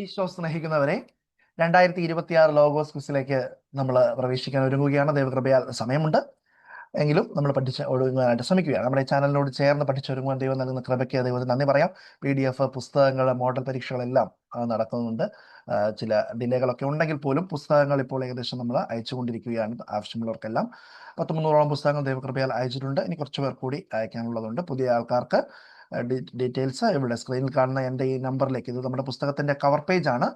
ഈശോ സ്നേഹിക്കുന്നവരെ രണ്ടായിരത്തി ഇരുപത്തിയാറ് ലോഗോസ് ക്വിസിലേക്ക് നമ്മൾ പ്രവേശിക്കാൻ ഒരുങ്ങുകയാണ്. ദൈവകൃപയാൽ സമയമുണ്ട്. എങ്കിലും നമ്മൾ പഠിച്ച് ഒഴുകുവാനായിട്ട് ശ്രമിക്കുകയാണ്. നമ്മുടെ ചാനലിനോട് ചേർന്ന് പഠിച്ചൊരുങ്ങുവാൻ ദൈവം നൽകുന്ന കൃപയ്ക്ക് ദൈവത്തിന് നന്ദി പറയാം. പി ഡി എഫ് പുസ്തകങ്ങൾ മോഡൽ പരീക്ഷകളെല്ലാം നടക്കുന്നുണ്ട്. ചില ഡിലേകളൊക്കെ ഉണ്ടെങ്കിൽ പോലും പുസ്തകങ്ങൾ ഇപ്പോൾ ഏകദേശം നമ്മൾ അയച്ചുകൊണ്ടിരിക്കുകയാണ് ആവശ്യമുള്ളവർക്കെല്ലാം. പത്ത് മുന്നൂറോളം പുസ്തകങ്ങൾ ദൈവകൃപയാൽ അയച്ചിട്ടുണ്ട്. ഇനി കുറച്ച് പേർ കൂടി അയക്കാനുള്ളതുണ്ട്. പുതിയ ആൾക്കാർക്ക് ഡീറ്റെയിൽസ് ഇവിടെ സ്ക്രീനിൽ കാണുന്ന എന്റെ ഈ നമ്പറിലേക്ക്. ഇത് നമ്മുടെ പുസ്തകത്തിന്റെ കവർ പേജ് ആണ്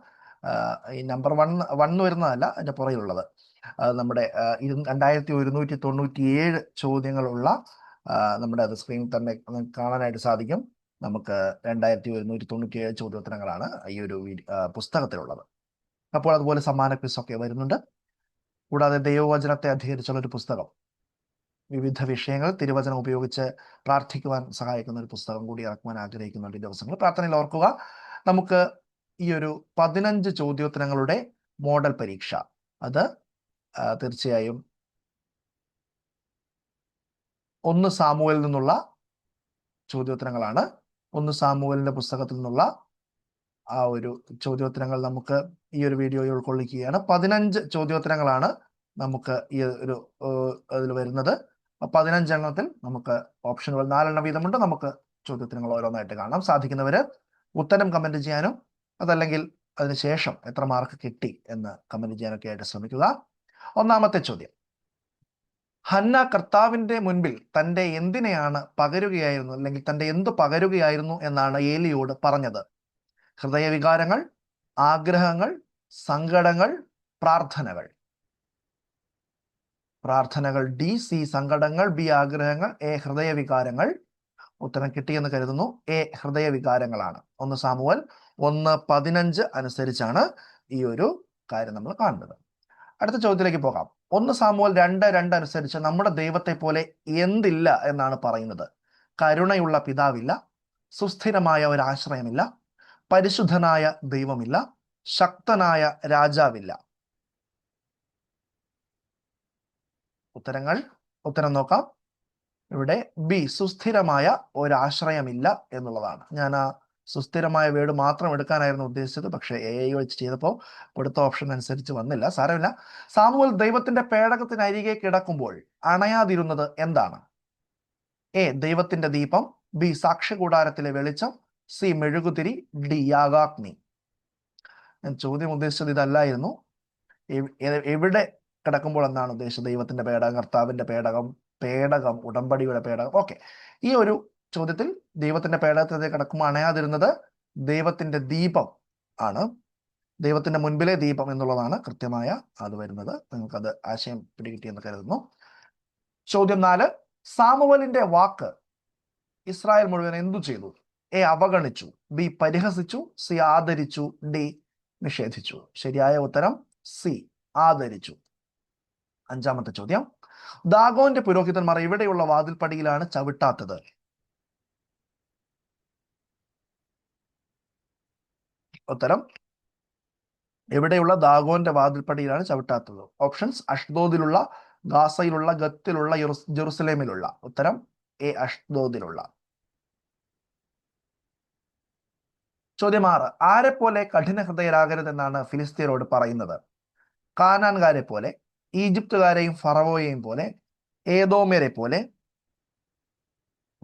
ഈ നമ്പർ വൺ വൺ വരുന്നതല്ല അതിന്റെ പുറകിലുള്ളത്. നമ്മുടെ ഇത് രണ്ടായിരത്തി ഒരുന്നൂറ്റി തൊണ്ണൂറ്റി ഏഴ് ചോദ്യങ്ങളുള്ള നമ്മുടെ അത് സ്ക്രീനിൽ തന്നെ കാണാനായിട്ട് സാധിക്കും. നമുക്ക് രണ്ടായിരത്തി ഒരുന്നൂറ്റി തൊണ്ണൂറ്റി ഏഴ് ചോദ്യോത്തരങ്ങളാണ് ഈ ഒരു പുസ്തകത്തിലുള്ളത്. അപ്പോൾ അതുപോലെ സമ്മാന ക്വിസ് ഒക്കെ വരുന്നുണ്ട്. കൂടാതെ ദൈവവചനത്തെ അധികരിച്ചുള്ള ഒരു പുസ്തകം. വിവിധ വിഷയങ്ങൾ തിരുവചനം ഉപയോഗിച്ച് പ്രാർത്ഥിക്കുവാൻ സഹായിക്കുന്ന ഒരു പുസ്തകം കൂടി ഇറക്കുവാൻ ആഗ്രഹിക്കുന്നുണ്ട് ഈ ദിവസങ്ങൾ. പ്രാർത്ഥനയിൽ ഓർക്കുക നമുക്ക് ഈ ഒരു പതിനഞ്ച് ചോദ്യോത്തരങ്ങളുടെ മോഡൽ പരീക്ഷ. അത് തീർച്ചയായും ഒന്ന് സാമുവലിൽ നിന്നുള്ള ചോദ്യോത്തരങ്ങളാണ്. ഒന്ന് സാമുവലിന്റെ പുസ്തകത്തിൽ നിന്നുള്ള ആ ഒരു ചോദ്യോത്തരങ്ങൾ നമുക്ക് ഈ ഒരു വീഡിയോയിൽ ഉൾക്കൊള്ളിക്കുകയാണ്. പതിനഞ്ച് ചോദ്യോത്തരങ്ങളാണ് നമുക്ക് ഈ ഒരു അതിൽ വരുന്നത്. പതിനഞ്ചെണ്ണത്തിൽ നമുക്ക് ഓപ്ഷനുകൾ നാലെണ്ണം വീതമുണ്ട്. നമുക്ക് ചോദ്യത്തിനങ്ങൾ ഓരോന്നായിട്ട് കാണാം. സാധിക്കുന്നവര് ഉത്തരം കമന്റ് ചെയ്യാനും അതല്ലെങ്കിൽ അതിനുശേഷം എത്ര മാർക്ക് കിട്ടി എന്ന് കമന്റ് ചെയ്യാനൊക്കെ ആയിട്ട് ശ്രമിക്കുക. ഒന്നാമത്തെ ചോദ്യം. ഹന്ന കർത്താവിന്റെ മുൻപിൽ തന്റെ എന്തിനെയാണ് പകരുകയായിരുന്നു അല്ലെങ്കിൽ തന്റെ എന്ത് പകരുകയായിരുന്നു എന്നാണ് ഏലിയോട് പറഞ്ഞത്. ഹൃദയവികാരങ്ങൾ ആഗ്രഹങ്ങൾ സങ്കടങ്ങൾ പ്രാർത്ഥനകൾ. പ്രാർത്ഥനകൾ ഡി സി സങ്കടങ്ങൾ ബി ആഗ്രഹങ്ങൾ എ ഹൃദയവികാരങ്ങൾ. ഉത്തരം കിട്ടിയെന്ന് കരുതുന്നു. എ ഹൃദയവികാരങ്ങളാണ്. ഒന്ന് സാമുവൽ ഒന്ന് പതിനഞ്ച് അനുസരിച്ചാണ് ഈ ഒരു കാര്യം നമ്മൾ കാണുന്നത്. അടുത്ത ചോദ്യത്തിലേക്ക് പോകാം. ഒന്ന് സാമുവൽ രണ്ട് രണ്ട് അനുസരിച്ച് നമ്മുടെ ദൈവത്തെ പോലെ എന്തില്ല എന്നാണ് പറയുന്നത്. കരുണയുള്ള പിതാവില്ല സുസ്ഥിരമായ ഒരു ആശ്രയമില്ല പരിശുദ്ധനായ ദൈവമില്ല ശക്തനായ രാജാവില്ല. ഉത്തരങ്ങൾ. ഉത്തരം നോക്കാം. ഇവിടെ ബി സുസ്ഥിരമായ ഒരാശ്രയമില്ല എന്നുള്ളതാണ്. ഞാൻ ആ സുസ്ഥിരമായ വീട് മാത്രം എടുക്കാനായിരുന്നു ഉദ്ദേശിച്ചത് പക്ഷേ എ ഐ വെച്ച് ചെയ്തപ്പോൾ കൊടുത്ത ഓപ്ഷൻ അനുസരിച്ച് വന്നില്ല. സാരമില്ല. സാമുവൽ ദൈവത്തിന്റെ പേടകത്തിനരികെ കിടക്കുമ്പോൾ അണയാതിരുന്നത് എന്താണ്? എ ദൈവത്തിന്റെ ദീപം. ബി സാക്ഷ്യകൂടാരത്തിലെ വെളിച്ചം. സി മെഴുകുതിരി. ഡി യാഗാഗ്നി. ഞാൻ ചോദ്യം ഉദ്ദേശിച്ചത് ഇതല്ലായിരുന്നു. എവിടെ കിടക്കുമ്പോൾ എന്നാണ് ഉദ്ദേശിച്ചത്? ദൈവത്തിന്റെ പേടകം കർത്താവിന്റെ പേടകം പേടകം ഉടമ്പടിയുടെ പേടകം. ഓക്കെ ഈ ഒരു ചോദ്യത്തിൽ ദൈവത്തിന്റെ പേടകത്തെ കിടക്കുമ്പോൾ അണയാതിരുന്നത് ദൈവത്തിന്റെ ദീപം ആണ്. ദൈവത്തിന്റെ മുൻപിലെ ദീപം എന്നുള്ളതാണ് കൃത്യമായ അത് വരുന്നത്. നിങ്ങൾക്കത് ആശയം പിടികിട്ടിയെന്ന് കരുതുന്നു. ചോദ്യം നാല്. സാമുവലിന്റെ വാക്ക് ഇസ്രായേൽ മുഴുവൻ എന്തു ചെയ്തു? എ അവഗണിച്ചു. ബി പരിഹസിച്ചു. സി ആദരിച്ചു. ഡി നിഷേധിച്ചു. ശരിയായ ഉത്തരം സി ആദരിച്ചു. അഞ്ചാമത്തെ ചോദ്യം. ദാഗോന്റെ പുരോഹിതന്മാർ ഇവിടെയുള്ള വാതിൽപ്പടിയിലാണ് ചവിട്ടാത്തത്. ഉത്തരം. എവിടെയുള്ള ദാഗോന്റെ വാതിൽപ്പടിയിലാണ് ചവിട്ടാത്തത്. ഓപ്ഷൻസ് അഷ്ദോദിലുള്ള ഗാസയിലുള്ള ഗത്തിലുള്ള ജെറുസലേമിലുള്ള. ഉത്തരം. എ അഷ്ദോദിലുള്ള. ചോദ്യം ആറ്. ആരെ പോലെ കഠിന ഹൃദയരാകരുതെന്നാണ് ഫിലിസ്തീനോട് പറയുന്നത്? കാനാൻകാരെ പോലെ ഈജിപ്തുകാരെയും ഫറവോയെയും പോലെ ഏതോമ്യരെ പോലെ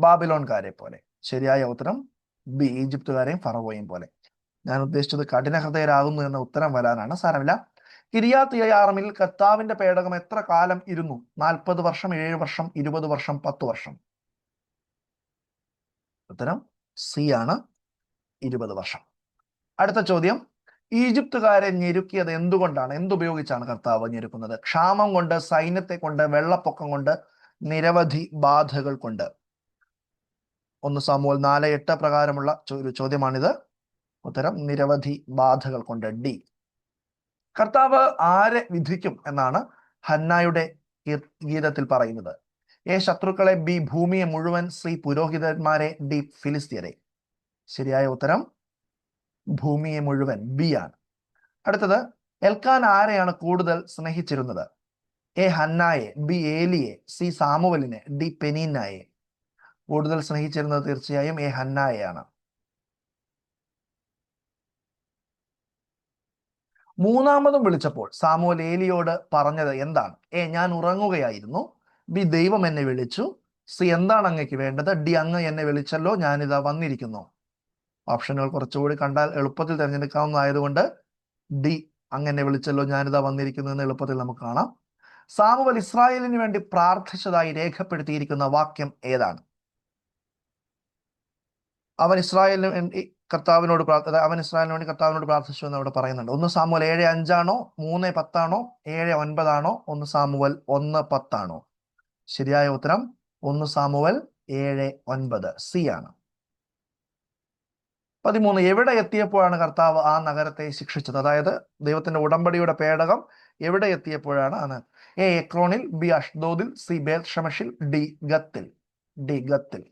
ബാബിലോൺകാരെ പോലെ. ശരിയായ ഉത്തരം ബി ഈജിപ്തുകാരെയും ഫറവോയെയും പോലെ. ഞാൻ ഉദ്ദേശിച്ചത് കഠിന ഹൃദയരാകുന്നു എന്ന ഉത്തരം വരാനാണ് സാരമില്ല. കിരിയാത്തിയാർമിൽ കർത്താവിന്റെ പേടകം എത്ര കാലം ഇരുന്നു? നാൽപ്പത് വർഷം ഏഴ് വർഷം ഇരുപത് വർഷം പത്ത് വർഷം? ഉത്തരം സി ആണ് ഇരുപത് വർഷം. അടുത്ത ചോദ്യം. ഈജിപ്തുകാരെ ഞെരുക്കിയത് എന്തുകൊണ്ടാണ്? എന്തുപയോഗിച്ചാണ് കർത്താവ് ഞെരുക്കുന്നത്? ക്ഷാമം കൊണ്ട് സൈന്യത്തെ കൊണ്ട് വെള്ളപ്പൊക്കം കൊണ്ട് നിരവധി ബാധകൾ കൊണ്ട്. ഒന്ന് സാമൂഹൽ നാല് എട്ട് പ്രകാരമുള്ള ഒരു ചോദ്യമാണിത്. ഉത്തരം നിരവധി ബാധകൾ കൊണ്ട്. ഡി. കർത്താവ് ആരെ വിധിക്കും എന്നാണ് ഹന്നായുടെ ഗീതത്തിൽ പറയുന്നത്. എ ശത്രുക്കളെ ബി ഭൂമിയെ മുഴുവൻ ശ്രീ പുരോഹിതന്മാരെ ഡി ഫിലിസ്തീനെ ശരിയായ ഉത്തരം ഭൂമിയെ മുഴുവൻ ബി ആണ്. അടുത്തത് എൽക്കാൻ ആരെയാണ് കൂടുതൽ സ്നേഹിച്ചിരുന്നത്? എ ഹന്നായെ ബി ഏലിയെ സി സാമുവലിനെ ഡി പെനീനായെ കൂടുതൽ സ്നേഹിച്ചിരുന്നത് തീർച്ചയായും എ ഹന്നായെയാണ്. മൂന്നാമതും വിളിച്ചപ്പോൾ സാമുവൽ ഏലിയോട് പറഞ്ഞത് എന്താണ്? എ ഞാൻ ഉറങ്ങുകയായിരുന്നു. ബി ദൈവം എന്നെ വിളിച്ചു. സി എന്താണ് അങ്ങക്ക് വേണ്ടത്? ഡി അങ്ങ് എന്നെ വിളിച്ചല്ലോ ഞാനിതാ വന്നിരിക്കുന്നു. ഓപ്ഷനുകൾ കുറച്ചുകൂടി കണ്ടാൽ എളുപ്പത്തിൽ തിരഞ്ഞെടുക്കാവുന്നതായതുകൊണ്ട് ഡി അങ്ങനെ വിളിച്ചല്ലോ ഞാനിതാ വന്നിരിക്കുന്നു എന്ന് എളുപ്പത്തിൽ നമുക്ക് കാണാം. സാമുവൽ ഇസ്രായേലിന് വേണ്ടി പ്രാർത്ഥിച്ചതായി രേഖപ്പെടുത്തിയിരിക്കുന്ന വാക്യം ഏതാണ്? അവൻ ഇസ്രായേലിന് വേണ്ടി കർത്താവിനോട് പ്രാർത്ഥ അവൻ ഇസ്രായേലിന് വേണ്ടി കർത്താവിനോട് പ്രാർത്ഥിച്ചു എന്ന് അവിടെ പറയുന്നുണ്ട്. ഒന്ന് സാമുവൽ ഏഴ് അഞ്ചാണോ? മൂന്ന് പത്താണോ? ഏഴ് ഒൻപതാണോ? ഒന്ന് സാമുവൽ ഒന്ന് പത്താണോ? ശരിയായ ഉത്തരം ഒന്ന് സാമുവൽ ഏഴ് ഒൻപത്. സി ആണ്. പതിമൂന്ന് എവിടെ എത്തിയപ്പോഴാണ് കർത്താവ് ആ നഗരത്തെ ശിക്ഷിച്ചത്? അതായത് ദൈവത്തിന്റെ ഉടമ്പടിയുടെ പേടകം എവിടെ എത്തിയപ്പോഴാണ് ആണ് എ എക്രോണിൽ ബി അഷ്ദോദിൽ സി ബേത് ഷമഷിൽ ഡി ഗത്തിൽ. ഡി ഗത്തിൽ.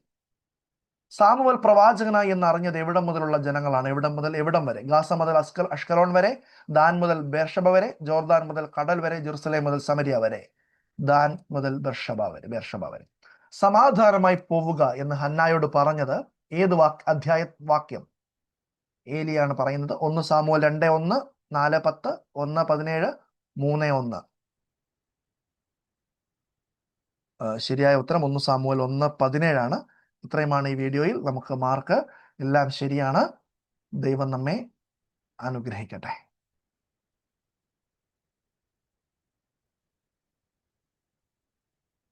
സാമുവൽ പ്രവാചകനായി എന്ന് അറിഞ്ഞത് എവിടം മുതലുള്ള ജനങ്ങളാണ്? എവിടം മുതൽ എവിടം വരെ? ഗാസ മുതൽ അസ്കൽ അഷ്കലോൺ വരെ ദാൻ മുതൽ ബേർഷബ വരെ ജോർദാൻ മുതൽ കടൽ വരെ ജെറുസലേം മുതൽ സമരിയ വരെ. ദാൻ മുതൽ ബർഷബ വരെ ബേർഷബ വരെ. സമാധാനമായി പോവുക എന്ന് ഹന്നായോട് പറഞ്ഞത് ഏത് വാക് അധ്യായ വാക്യം? ഏലിയാണ് പറയുന്നത്. ഒന്ന് സാമൂഹ്യ രണ്ട് ഒന്ന് നാല് പത്ത് ഒന്ന് പതിനേഴ് മൂന്ന് ഒന്ന്. ശരിയായ ഉത്തരം ഒന്ന് സാമൂഹ്യ ഒന്ന് പതിനേഴാണ്. ഇത്രയുമാണ് ഈ വീഡിയോയിൽ നമുക്ക് മാർക്ക് എല്ലാം ശരിയാണ്. ദൈവം നമ്മെ അനുഗ്രഹിക്കട്ടെ.